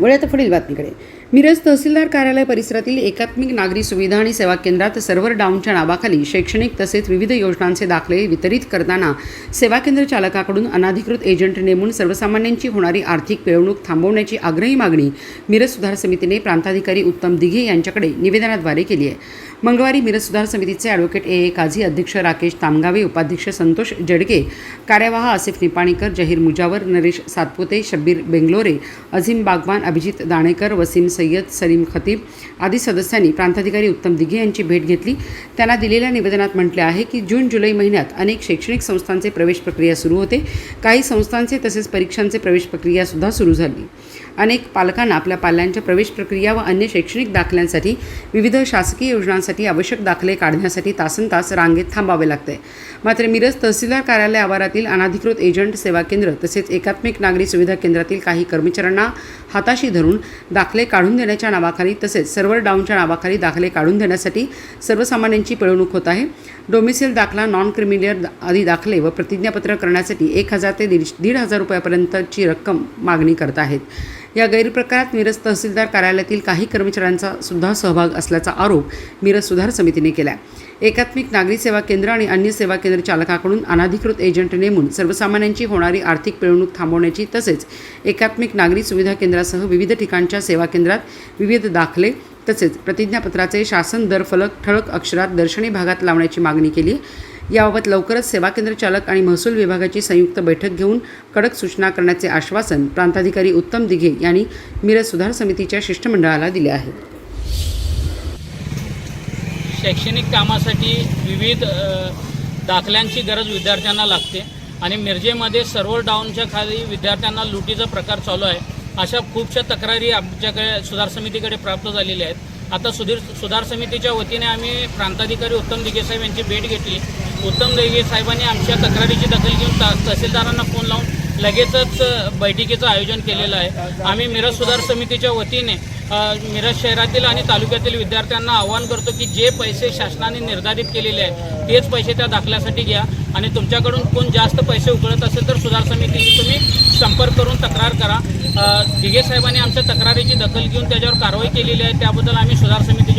वळ्यात आता पुढील बातमीकडे. मिरज तहसीलदार कार्यालय परिसरातील एकात्मिक नागरी सुविधा आणि सेवा केंद्रात सर्व्हर डाऊनच्या नावाखाली शैक्षणिक तसेच विविध योजनांचे दाखले वितरित करताना सेवा केंद्र चालकाकडून अनाधिकृत एजंट नेमून सर्वसामान्यांची होणारी आर्थिक पिळवणूक थांबवण्याची आग्रही मागणी मिरज सुधार समितीने प्रांताधिकारी उत्तम दिघे यांच्याकडे निवेदनाद्वारे केली आहे. मंगळवारी मिरज सुधार समितीचे ॲडव्होकेट ए. ए. काझी अध्यक्ष राकेश तामगावे उपाध्यक्ष संतोष जडगे कार्यवाह आसिफ निपाणीकर जहीर मुजावर नरेश सातपुते शब्बीर बेंगलोरे अझीम बागवान अभिजित दाणेकर वसीम सय्यद सलीम खतीब आदी सदस्यांनी प्रांताधिकारी उत्तम दिघे यांची भेट घेतली. त्यांना दिलेल्या निवेदनात म्हटले आहे की जून जुलै महिन्यात अनेक शैक्षणिक संस्थांचे प्रवेश प्रक्रिया सुरू होते. काही संस्थांचे तसेच परीक्षांचे प्रवेश प्रक्रियासुद्धा सुरू झाली. अनेक पालकांना आपल्या पाल्यांच्या प्रवेश प्रक्रिया व अन्य शैक्षणिक दाखल्यांसाठी विविध शासकीय योजनांसाठी आवश्यक दाखले काढण्यासाठी तासन तास रांगेत थांबावे लागते. मात्र मिरज तहसीलदार कार्यालय आवारातील अनाधिकृत एजंट सेवा केंद्र तसेच एकात्मिक नागरी सुविधा केंद्रातील काही कर्मचाऱ्यांना हाताश धरून दाखले काढून देण्याच्या नावाखाली तसेच सर्व्हर डाऊनच्या नावाखाली दाखले काढून देण्यासाठी सर्वसामान्यांची पिळवणूक होत आहे. डोमिसिल दाखला नॉन क्रिमिलियर आदी दाखले व प्रतिज्ञापत्र करण्यासाठी एक हजार ते दीड दीड हजार रुपयापर्यंतची रक्कम मागणी करत आहेत. या गैरप्रकारात मिरज तहसीलदार कार्यालयातील काही कर्मचाऱ्यांचा सुद्धा सहभाग असल्याचा आरोप मिरज सुधार समितीने केला एकात्मिक नागरी सेवा केंद्र आणि अन्य सेवा केंद्र चालकाकडून अनाधिकृत एजंट नेमून सर्वसामान्यांची होणारी आर्थिक पिळवणूक थांबवण्याची तसेच एकात्मिक नागरी सुविधा केंद्रासह विविध ठिकाणच्या सेवा केंद्रात विविध दाखले तसेच प्रतिज्ञापत्राचे शासन दर फलक ठळक अक्षरात दर्शनी भागात लावण्याची मागणी केली. याबाबत लवकरच सेवा केंद्र चालक आणि महसूल विभागाची संयुक्त बैठक घेऊन कडक सूचना करण्याचे आश्वासन प्रांताधिकारी उत्तम दिघे यांनी मिरज सुधार समितीच्या शिष्टमंडळाला दिले आहे. शैक्षणिक कामासाठी विविध दाखल्यांची गरज विद्यार्थ्यांना लागते आणि मिरजेमध्ये सर्व्हर डाऊनच्या खाली विद्यार्थ्यांना लुटीचा प्रकार चालू आहे. अशा खूपशा तक्रारी आमच्याकडे सुधार समितीकडे प्राप्त झालेल्या आहेत. आता सुधीर सुधार समितीच्या वतीने आम्ही प्रांताधिकारी उत्तम दिघे साहेब यांची भेट घेतली. उत्तम दिघे साहेबांनी आमच्या तक्रारीची दखल घेऊन तहसीलदारांना फोन लावून लगेचच बैठकीचं आयोजन केलेलं आहे. आम्ही मिरज सुधार समितीच्या वतीने मिरज शहरातील आणि तालुक्यातील विद्यार्थ्यांना आवाहन करतो की जे पैसे शासनाने निर्धारित केलेले आहेत तेच पैसे त्या दाखल्यासाठी घ्या. आणि तुमच्याकडून कोण जास्त पैसे उकळत असेल तर सुधार समितीशी तुम्ही संपर्क करून तक्रार करा. दिघे साहेबांनी आमच्या तक्रारीची दखल घेऊन त्याच्यावर कारवाई केलेली आहे. त्याबद्दल आम्ही सुधार समितीच्या